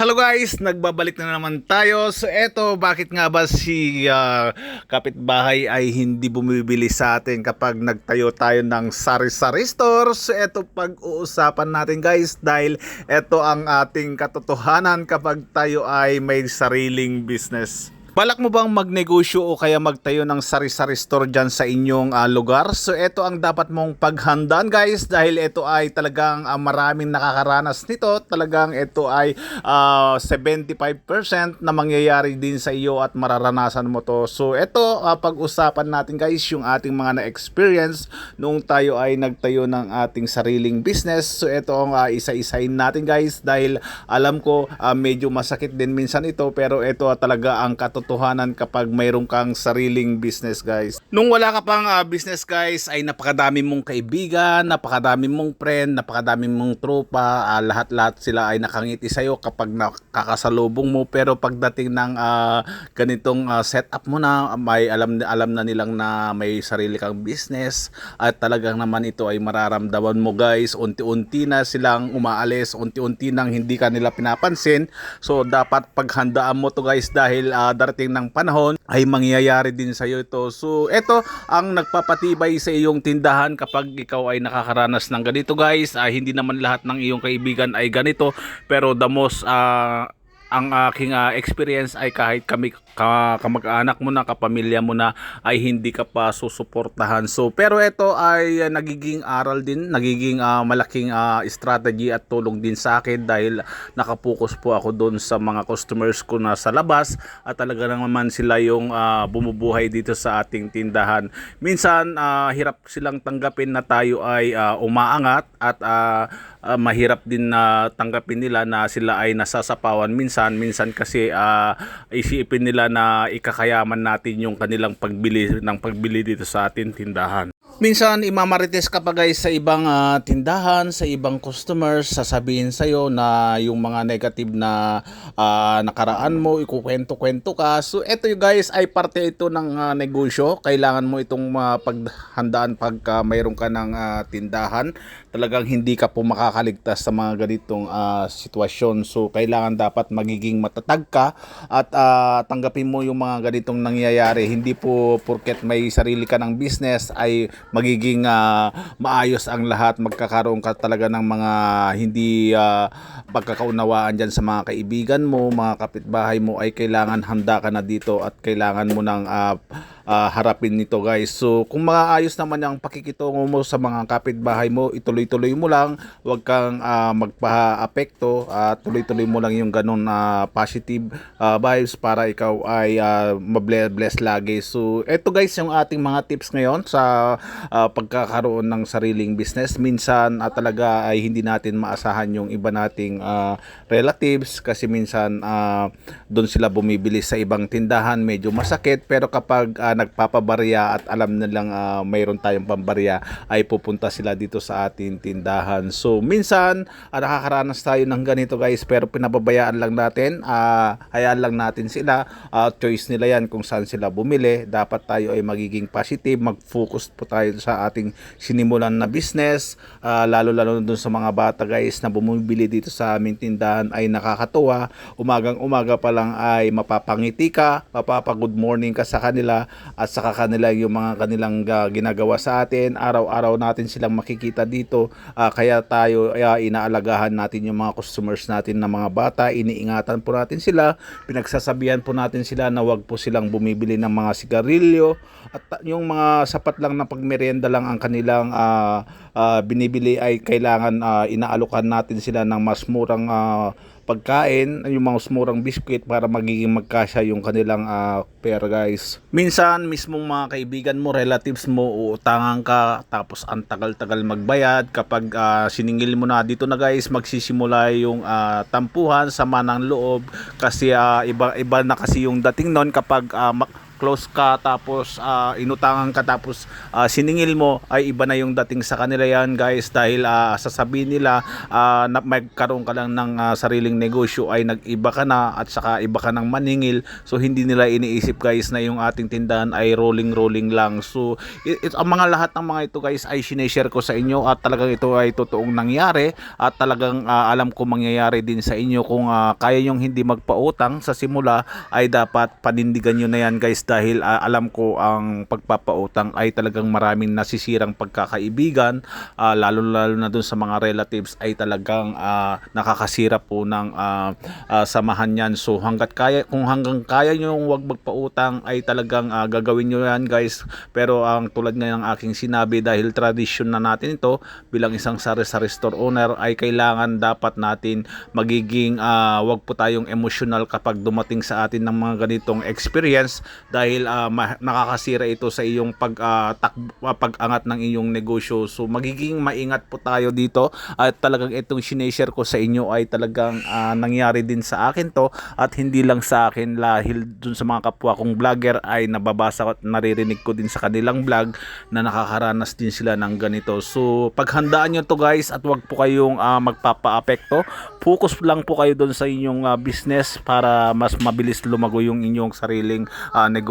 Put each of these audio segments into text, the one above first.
Hello guys, nagbabalik na naman tayo. So eto, bakit nga ba si ah, kapitbahay ay hindi bumibili sa atin kapag nagtayo tayo ng sari-sari store? So eto pag-uusapan natin guys dahil eto ang ating katotohanan kapag tayo ay may sariling business. Balak mo bang magnegosyo o kaya magtayo ng sari-sari store dyan sa inyong ah, lugar? So ito ang dapat mong paghandaan guys dahil ito ay talagang ah, maraming nakakaranas nito. Talagang ito ay ah, 75% na mangyayari din sa iyo at mararanasan mo to. So ito ah, pag-usapan natin guys yung ating mga na-experience nung tayo ay nagtayo ng ating sariling business. So ito ang ah, isa-isahin natin guys dahil alam ko ah, medyo masakit din minsan ito pero ito ah, talaga ang katotohanan kapag mayroon kang sariling business guys. Nung wala ka pang ah, business guys ay napakadami mong kaibigan, napakadami mong friend, napakadami mong tropa, ah, lahat-lahat sila ay nakangiti sa'yo kapag nakakasalubong mo. Pero pagdating ng ah, ganitong ah, setup mo na may alam alam na nilang na may sarili kang business at talagang naman ito ay mararamdaman mo guys. Unti-unti na silang umaalis unti-unti nang hindi ka nila pinapansin. So dapat paghandaan mo to guys dahil ah, darating ng panahon ay mangyayari din sa iyo ito. So ito ang nagpapatibay sa iyong tindahan kapag ikaw ay nakakaranas ng ganito guys. Ah, hindi naman lahat ng iyong kaibigan ay ganito pero the most ah, ang aking ah, experience ay kahit kami ka, kamag-anak mo na, kapamilya mo na ay hindi ka pa susuportahan. So pero ito ay ah, nagiging aral din, nagiging ah, malaking ah, strategy at tulong din sa akin dahil nakapokus po ako doon sa mga customers ko na sa labas at talaga naman sila yung ah, bumubuhay dito sa ating tindahan. Minsan ah, hirap silang tanggapin na tayo ay ah, umaangat at ah, ah, mahirap din na tanggapin nila na sila ay nasasapawan minsan minsan kasi ah, isipin nila na ikakayaman natin yung kanilang pagbili ng pagbili dito sa ating tindahan Minsan imamarites ka pa guys sa ibang ah, tindahan, sa ibang customers, sasabihin sa'yo na yung mga negative na ah, nakaraan mo, ikukwento-kwento ka. So eto yung guys ay parte ito ng ah, negosyo. Kailangan mo itong ah, paghandaan pagka mayroon ka ng ah, tindahan. Talagang hindi ka po makakaligtas sa mga ganitong ah, sitwasyon. So kailangan dapat magiging matatag ka at ah, tanggapin mo yung mga ganitong nangyayari. Hindi po porket may sarili ka ng business ay magiging ah, maayos ang lahat. Magkakaroon ka talaga ng mga hindi ah, pagkakaunawaan dyan sa mga kaibigan mo, mga kapitbahay mo ay kailangan handa ka na dito at kailangan mo ng ah, ah, harapin nito guys. So kung maayos naman ang pakikitungo mo sa mga kapitbahay mo, ituloy-tuloy mo lang, huwag kang ah, magpa-apekto, at tuloy-tuloy mo lang yung ganun na positive ah, vibes para ikaw ay uh, mabless lagi. So eto guys yung ating mga tips ngayon sa ah, pagkakaroon ng sariling business. Minsan ah, talaga ay hindi natin maasahan yung iba nating ah, relatives kasi minsan ah, doon sila bumibili sa ibang tindahan medyo masakit pero kapag ah, nagpapabarya at alam nilang ah, mayroon tayong pambarya ay pupunta sila dito sa ating tindahan. So minsan ah, nakakaranas tayo ng ganito guys pero pinababayaan lang natin ah, hayaan lang natin sila. Ah, choice nila yan kung saan sila bumili. Dapat tayo ay magiging positive mag-focus po tayo sa ating sinimulan na business. Ah, lalo lalo dun sa mga bata guys na bumibili dito sa aming tindahan ay nakakatuwa. Umagang umaga pa lang ay mapapangiti ka mapapa-good morning ka sa kanila at saka kanila yung mga kanilang ah, ginagawa sa atin. Araw-araw natin silang makikita dito. Ah, kaya tayo ay ah, inaalagahan natin yung mga customers natin na mga bata. Iniingatan po natin sila. Pinagsasabihan po natin sila na wag po silang bumibili ng mga sigarilyo. At yung mga sapat lang na pagmerienda lang ang kanilang ah, ah, binibili ay kailangan ah, inaalokan natin sila ng mas murang ah, pagkain, yung mga murang biskwit para magiging magkasya yung kanilang ah, pera guys. Minsan mismong mga kaibigan mo, relatives mo, uutangan ka tapos ang tagal-tagal magbayad kapag ah, siningil mo na dito na guys magsisimula yung ah, tampuhan, sama ng loob kasi ah, iba iba na kasi yung dating noon kapag mak- close ka tapos ah, inutangan ka tapos ah, siningil mo ay iba na yung dating sa kanila yan guys. Dahil ah, sasabihin nila ah, na magkaroon ka lang ng ah, sariling negosyo ay nag-iba ka na at saka iba ka ng maningil. So hindi nila iniisip guys na yung ating tindahan ay rolling rolling lang. So it, it- ang mga lahat ng mga ito guys ay sineshare ko sa inyo at talagang ito ay totoong nangyari at talagang ah, alam ko mangyayari din sa inyo. Kung ah, kaya nyong hindi magpautang sa simula ay dapat panindigan nyo na yan guys dahil ah, alam ko ang pagpapautang ay talagang maraming nasisirang pagkakaibigan ah, lalo lalo na dun sa mga relatives ay talagang ah, nakakasira po ng ah, ah, samahan yan. So hanggat kaya kung hanggang kaya nyo wag magpautang ay talagang ah, gagawin nyo yan guys. Pero ang tulad nga ng aking sinabi dahil tradisyon na natin ito bilang isang sari-sari store owner ay kailangan dapat natin magiging ah, wag po tayong emotional kapag dumating sa atin ng mga ganitong experience. dahil ah, ma- nakakasira ito sa iyong pag ah, tak- pag-angat ng iyong negosyo so magiging maingat po tayo dito at talagang itong sineshare ko sa inyo ay talagang ah, nangyari din sa akin to at hindi lang sa akin dahil dun sa mga kapwa kong vlogger ay nababasa at naririnig ko din sa kanilang vlog na nakakaranas din sila ng ganito. So paghandaan nyo to guys at wag po kayong ah, magpapa-apekto. Focus lang po kayo doon sa inyong ah, business para mas mabilis lumago yung inyong sariling ah, negosyo.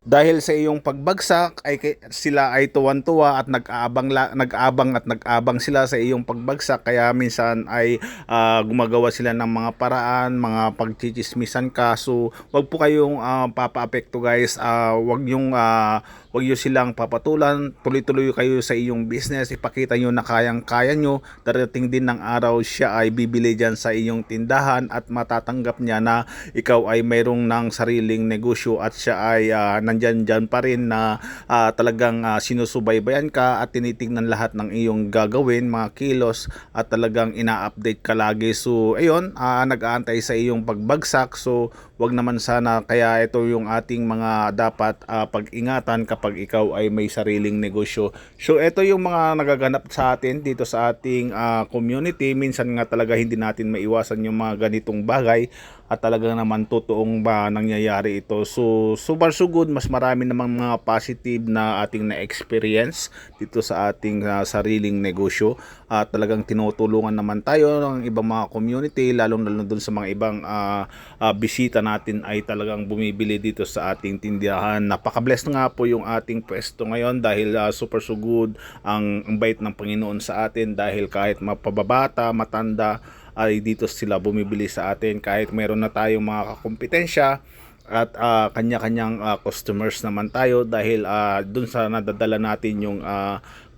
Dahil sa iyong pagbagsak ay sila ay tuwan-tuwa at nag-aabang nag-abang at nag-abang sila sa iyong pagbagsak kaya minsan ay ah, gumagawa sila ng mga paraan, mga pagchichismisan ka. So, wag po kayong ah, papa-apekto guys. Ah, wag yung ah, wag niyo silang papatulan. Tuloy-tuloy kayo sa iyong business. Ipakita niyo na kayang-kaya nyo. Darating din ng araw siya ay bibili diyan sa iyong tindahan at matatanggap niya na ikaw ay mayroong ng sariling negosyo at siya ay ah, nandyan dyan pa rin na ah, talagang ah, sinusubaybayan ka at tinitingnan lahat ng iyong gagawin, mga kilos at talagang ina-update ka lagi. So, ayun, ah, nag-aantay sa iyong pagbagsak. So, wag naman sana kaya ito yung ating mga dapat ah, pag-ingatan kapag ikaw ay may sariling negosyo. So, ito yung mga nagaganap sa atin dito sa ating ah, community. Minsan nga talaga hindi natin maiwasan yung mga ganitong bagay at talaga naman totoong ba nangyayari ito. So, so far so good, mas marami namang mga positive na ating na-experience dito sa ating ah, sariling negosyo. At talagang tinutulungan naman tayo ng ibang mga community, lalong lalo dun sa mga ibang ah, ah, bisita natin ay talagang bumibili dito sa ating tindahan. Napaka-blessed nga po yung ating pwesto ngayon dahil ah, super so good ang, ang bait ng Panginoon sa atin dahil kahit mapababata, matanda, ay dito sila bumibili sa atin kahit meron na tayong mga kakompetensya at ah, kanya-kanyang ah, customers naman tayo dahil ah, dun sa nadadala natin yung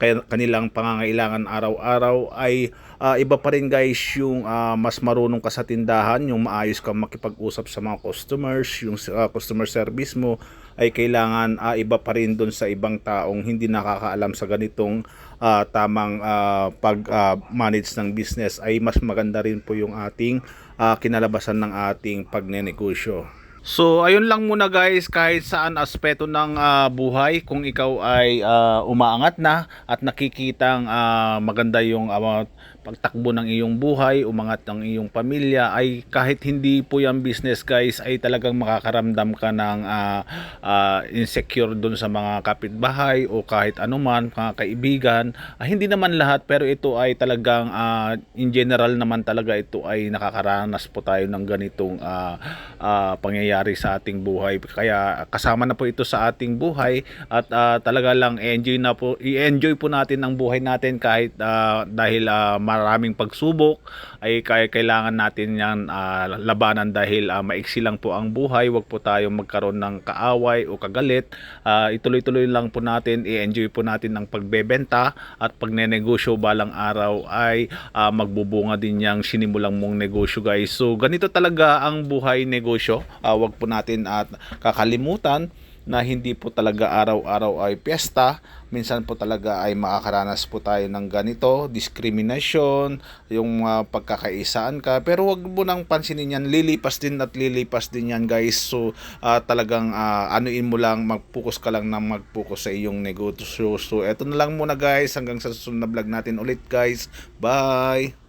kaya- kanilang pangangailangan araw-araw ay ah, iba pa rin guys yung ah, mas marunong ka sa tindahan yung maayos kang makipag-usap sa mga customers yung ah, customer service mo ay kailangan ah, iba pa rin dun sa ibang taong hindi nakakaalam sa ganitong ah, tamang ah, pag-manage ng business ay mas maganda rin po yung ating ah, kinalabasan ng ating pagnenegosyo. So, ayun lang muna guys, kahit saan aspeto ng ah, buhay, kung ikaw ay ah, umaangat na at nakikitang ah, maganda yung ah, pagtakbo ng iyong buhay, umangat ng iyong pamilya, ay kahit hindi po yung business guys, ay talagang makakaramdam ka ng ah, ah, insecure dun sa mga kapitbahay o kahit anuman, mga kaibigan. Ah, hindi naman lahat, pero ito ay talagang ah, in general naman talaga ito ay nakakaranas po tayo ng ganitong ah, ah, pangyayari sa ating buhay. Kaya kasama na po ito sa ating buhay at ah, talaga lang enjoy na po i-enjoy po natin ang buhay natin kahit ah, dahil ah, maraming pagsubok ay kaya kailangan natin yan ah, labanan dahil ah, maiksi lang po ang buhay. Huwag po tayong magkaroon ng kaaway o kagalit. Ah, ituloy-tuloy lang po natin, i-enjoy po natin ang pagbebenta at pagnenegosyo balang araw ay ah, magbubunga din yang sinimulang mong negosyo guys. So ganito talaga ang buhay negosyo. Ah, wag po natin at kakalimutan na hindi po talaga araw-araw ay piyesta. Minsan po talaga ay makakaranas po tayo ng ganito, discrimination, yung uh, pagkakaisaan ka. Pero wag mo nang pansinin yan, lilipas din at lilipas din yan guys. So ah, talagang ah, anuin mo lang, mag-focus ka lang na mag-focus sa iyong negosyo. So eto na lang muna guys, hanggang sa susunod na vlog natin ulit guys. Bye!